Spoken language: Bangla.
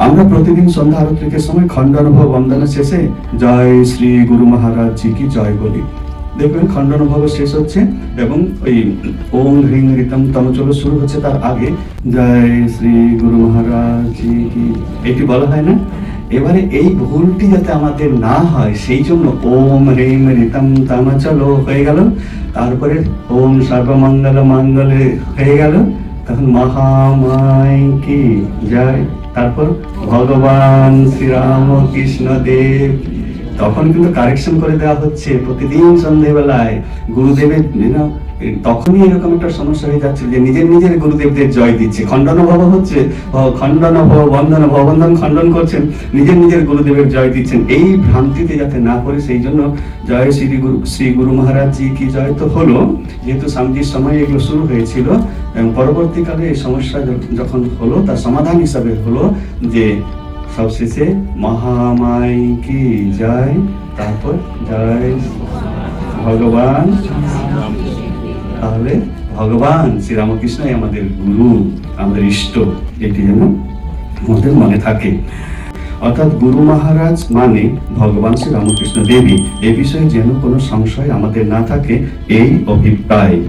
আমরা প্রতিদিন সন্ধ্যা আরতির সময় খণ্ডানুভব বন্দনা শেষে জয় শ্রী গুরু মহারাজ জি কি জয় বলি। দেখবেন খণ্ডানুভব শেষ হচ্ছে এবং ওই ওম হ্রিং রিতম তমচল শুরু হচ্ছে তার আগে। জয় শ্রী গুরু মহারাজ জি কি, এটি বলা হয় না? এবারে এই ভুলটি যাতে আমাদের না হয়, সেই জন্য ওম হ্রিং রিতম তমচল হয়ে গেল। তারপরে ওম সর্বমঙ্গল মঙ্গলে হয়ে গেল। তখন মহামায় কি জয় তারপর ভগবান শ্রীরাম কৃষ্ণ দেব তখন কিন্তু কারেকশন করে দেওয়া হচ্ছে। প্রতিদিন সন্ধেবেলায় গুরুদেবের তখনই এরকম একটা সমস্যা হয়ে যাচ্ছে যে নিজের নিজের গুরুদেবদের জয় দিচ্ছে। খণ্ডন ভব হচ্ছে খণ্ডন ভব বন্ধন ভবন্ধন খণ্ডন করছেন, নিজের নিজের গুরুদেবের জয় দিচ্ছেন। এই ভ্রান্তিতে যাতে না পড়ে, সেই জন্য জয় শ্রী গুরু শ্রী গুরু মহারাজ জি কি জয় তো হলো। যেহেতু স্বামীজির সময় এগুলো শুরু হয়েছিল, এবং পরবর্তীকালে এই সমস্যা যখন হলো, তার সমাধান হিসাবে হলো যে সবশেষে মহামাই কি জয় তারপর জয় ভগবান। তাহলে ভগবান শ্রীরামকৃষ্ণই আমাদের গুরু, আমাদের ইষ্ট, এটি যেন আমাদের মনে থাকে। অর্থাৎ গুরু মহারাজ মানে ভগবান শ্রী রামকৃষ্ণ দেবী। এ বিষয়ে যেন কোনো সংশয় আমাদের না থাকে, এই অভিপ্রায়।